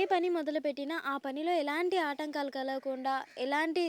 ఏ పని మొదలుపెట్టినా ఆ పనిలో ఎలాంటి ఆటంకాలు కలగకుండా ఎలాంటి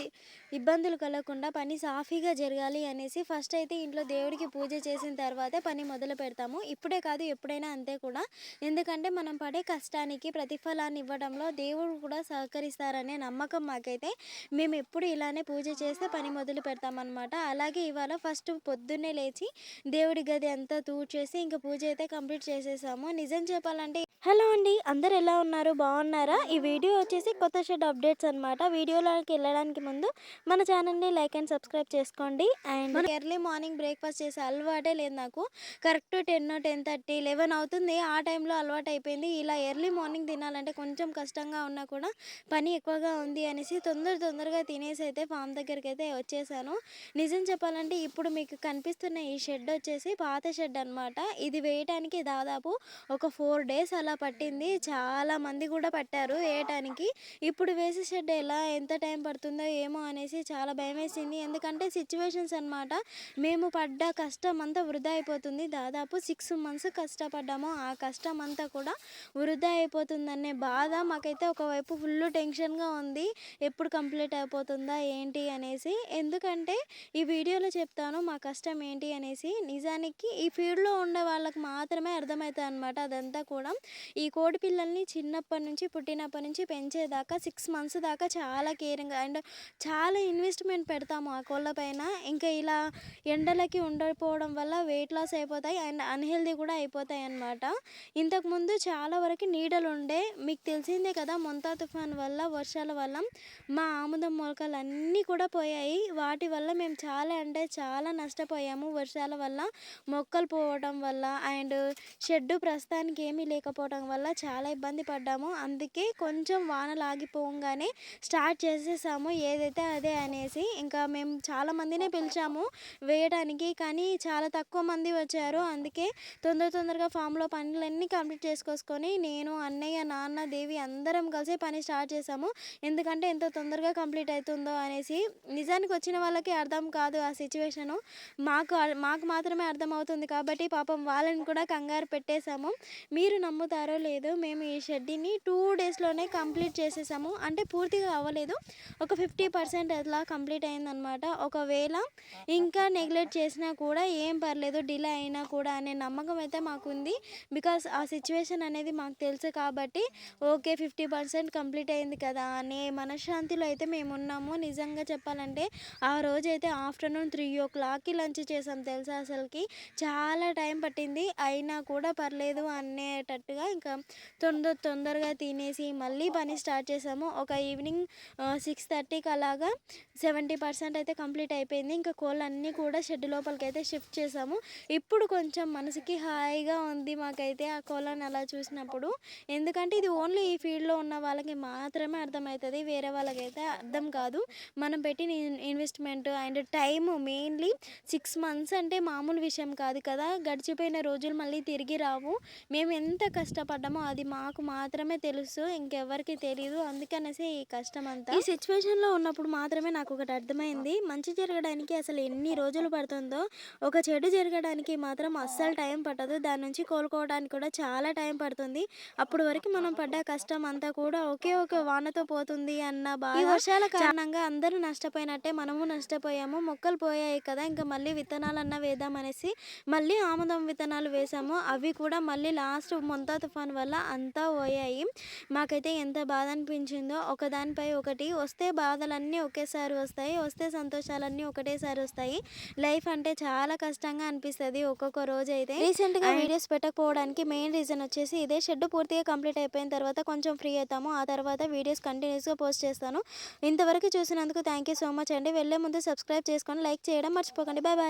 ఇబ్బందులు కలగకుండా పని సాఫీగా జరగాలి అనేసి ఫస్ట్ అయితే ఇంట్లో దేవుడికి పూజ చేసిన తర్వాతే పని మొదలు పెడతాము. ఇప్పుడే కాదు ఎప్పుడైనా అంతే కూడా. ఎందుకంటే మనం పడే కష్టానికి ప్రతిఫలాన్ని ఇవ్వడంలో దేవుడు కూడా సహకరిస్తారనే నమ్మకం మాకైతే. మేము ఎప్పుడు ఇలానే పూజ చేస్తే పని మొదలు పెడతామన్నమాట. అలాగే ఇవాళ ఫస్ట్ పొద్దున్నే లేచి దేవుడి గది అంతా తూడ్చేసి ఇంకా పూజ అయితే కంప్లీట్ చేసేసాము. నిజం చెప్పాలంటే హలో అండి అందరు ఎలా ఉన్నారు? బాగున్నారు? ఈ వీడియో వచ్చేసి కొత్త షెడ్ అప్డేట్స్ అనమాట వీడియోలోకి వెళ్ళడానికి ముందు మన ఛానల్ని లైక్ అండ్ సబ్స్క్రైబ్ చేసుకోండి. అండ్ ఎర్లీ మార్నింగ్ బ్రేక్ఫాస్ట్ చేసే అలవాటే లేదు నాకు. Correct ten ten thirty eleven అవుతుంది. ఆ టైంలో అలవాటు అయిపోయింది. ఇలా ఎర్లీ మార్నింగ్ తినాలంటే కొంచెం కష్టంగా ఉన్నా కూడా పని ఎక్కువగా ఉంది అనేసి తొందర తొందరగా తినేసి అయితే ఫామ్ దగ్గరికి అయితే వచ్చేసాను. నిజం చెప్పాలంటే ఇప్పుడు మీకు కనిపిస్తున్న ఈ షెడ్ వచ్చేసి పాత షెడ్ అనమాట ఇది వేయటానికి దాదాపు ఒక ఫోర్ డేస్ అలా పట్టింది. చాలా మంది కూడా పట్టారు వేయటానికి. ఇప్పుడు వేసే షెడ్ ఎలా ఎంత టైం పడుతుందో ఏమో అనేసి చాలా భయం వేసింది ఎందుకంటే సిచ్యువేషన్స్ అనమాట మేము పడ్డ కష్టం అంతా వృధా అయిపోతుంది. దాదాపు సిక్స్ మంత్స్ కష్టపడ్డాము. ఆ కష్టం అంతా కూడా వృధా అయిపోతుందనే బాధ మాకైతే ఒకవైపు ఫుల్ టెన్షన్గా ఉంది. ఎప్పుడు కంప్లీట్ అయిపోతుందా ఏంటి అనేసి. ఎందుకంటే ఈ వీడియోలో చెప్తాను మా కష్టం ఏంటి అనేసి. నిజానికి ఈ ఫీల్డ్లో ఉండే వాళ్ళకి మాత్రమే అర్థమవుతుంది అనమాట అదంతా కూడా. ఈ కోడి పిల్లల్ని చిన్నప్పటి నుంచి పుట్టినప్పటి నుంచి పెంచేదాకా సిక్స్ మంత్స్ దాకా చాలా కేరింగ్ అండ్ చాలా ఇన్వెస్ట్మెంట్ పెడతాము ఆ కోళ్ళ పైన. ఇంకా ఇలా ఎండలకి ఉండకపోవడం వల్ల వెయిట్ లాస్ అయిపోతాయి అండ్ అన్హెల్దీ కూడా అయిపోతాయి అన్నమాట. ఇంతకుముందు చాలా వరకు నీడలు ఉండే మీకు తెలిసిందే కదా మొంతా తుఫాన్ వల్ల వర్షాల వల్ల మా ఆముదం మొలకలు అన్నీ కూడా పోయాయి. వాటి వల్ల మేము చాలా అంటే చాలా నష్టపోయాము వర్షాల వల్ల. మొక్కలు పోవడం వల్ల అండ్ షెడ్ ప్రస్తుతానికి ఏమీ లేకపోవడం వల్ల చాలా ఇబ్బంది పడ్డాము. అందుకే కొంచెం వానలు ఆగిపోగానే స్టార్ట్ చేసేసాము ఏదైతే అదే అనేసి. ఇంకా మేము చాలా మందినే పిలిచాము వేయడానికి కానీ చాలా తక్కువ మంది వచ్చారు. అందుకే తొందర తొందరగా ఫామ్లో పనులన్నీ కంప్లీట్ చేసుకొసుకొని నేను అన్నయ్య నాన్న దేవి అందరం కలిసి పని స్టార్ట్ చేసాము. ఎందుకంటే ఎంత తొందరగా కంప్లీట్ అవుతుందో అనేసి నిజానికి వచ్చిన వాళ్ళకి అర్థం కాదు ఆ సిచ్యువేషను. మాకు మాకు మాత్రమే అర్థమవుతుంది కాబట్టి పాపం వాళ్ళని కూడా కంగారు పెట్టేశాము మీరు నమ్ముతారో లేదో మేము ఈ షెడ్డీని టూ టూ డేస్లోనే కంప్లీట్ చేసేసాము. అంటే పూర్తిగా అవ్వలేదు. ఒక ఫిఫ్టీ పర్సెంట్ అట్లా కంప్లీట్ అయిందనమాట ఒకవేళ ఇంకా నెగ్లెక్ట్ చేసినా కూడా ఏం పర్లేదు డిలే అయినా కూడా అనే నమ్మకం అయితే మాకుంది. బికాస్ ఆ సిచ్యువేషన్ అనేది మాకు తెలుసు కాబట్టి ఓకే ఫిఫ్టీ పర్సెంట్ కంప్లీట్ అయింది కదా అనే మనశ్శాంతిలో అయితే మేము ఉన్నాము. నిజంగా చెప్పాలంటే ఆ రోజైతే ఆఫ్టర్నూన్ త్రీ ఓ క్లాక్కి లంచ్ చేసాం తెలుసా అసలుకి. చాలా టైం పట్టింది. అయినా కూడా పర్లేదు అనేటట్టుగా ఇంకా తొందర తొందరగా తినేసి మళ్ళీ పని స్టార్ట్ చేసాము. ఒక ఈవినింగ్ సిక్స్ థర్టీకి అలాగా సెవెంటీ పర్సెంట్ అయితే కంప్లీట్ అయిపోయింది. ఇంకా కోళ్ళన్నీ కూడా షెడ్ లోపలికి అయితే షిఫ్ట్ చేసాము. ఇప్పుడు కొంచెం మనసుకి హాయిగా ఉంది మాకైతే ఆ కోళ్ళని అలా చూసినప్పుడు. ఎందుకంటే ఇది ఓన్లీ ఈ ఫీల్డ్లో ఉన్న వాళ్ళకి మాత్రమే అర్థమవుతుంది వేరే వాళ్ళకైతే అర్థం కాదు. మనం పెట్టిన investment and time mainly six months అంటే మామూలు విషయం కాదు కదా. గడిచిపోయిన రోజులు మళ్ళీ తిరిగి రావు. మేము ఎంత కష్టపడ్డామో అది మాకు మాత్రమే తెలుసు ఇంకెవరికి తెలియదు అందుకనేసి ఈ కష్టం అంతా ఈ సిచ్యువేషన్లో ఉన్నప్పుడు మాత్రమే నాకు ఒకటి అర్థమైంది. మంచి జరగడానికి అసలు ఎన్ని రోజులు పడుతుందో ఒక చెడు జరగడానికి మాత్రం అస్సలు టైం పట్టదు. దాని నుంచి కోలుకోవడానికి కూడా చాలా టైం పడుతుంది. అప్పుడు వరకు మనం పడ్డ కష్టం అంతా కూడా ఒకే ఒక వానతో పోతుంది అన్న ఈ వర్షాల కారణంగా అందరూ నష్టపోయినట్టే మనము నష్టపోయాము. మొక్కలు పోయాయి కదా ఇంకా మళ్ళీ విత్తనాలన్నా వేద్దాం అనేసి మళ్ళీ ఆముదం విత్తనాలు వేసాము. అవి కూడా మళ్ళీ లాస్ట్ మొంతా తుఫాన్ వల్ల అంతా పోయాయి. మాకైతే ఎంత బాధ అనిపించిందో ఒకదానిపై ఒకటి వస్తే బాధలన్నీ ఒకేసారి వస్తాయి వస్తే సంతోషాలన్నీ ఒకటేసారి వస్తాయి. లైఫ్ అంటే చాలా కష్టంగా అనిపిస్తుంది ఒక్కొక్క రోజు అయితే రీసెంట్గా వీడియోస్ పెట్టకపోవడానికి మెయిన్ రీజన్ వచ్చేసి ఇదే షెడ్ పూర్తిగా కంప్లీట్ అయిపోయిన తర్వాత కొంచెం ఫ్రీ అవుతాము. ఆ తర్వాత వీడియోస్ కంటిన్యూస్గా పోస్ట్ చేస్తాను. ఇంతవరకు చూసినందుకు థ్యాంక్ యూ సో మచ్ అండి. వెళ్ళే ముందు సబ్స్క్రైబ్ చేసుకొని లైక్ చేయడం మర్చిపోకండి. Bye bye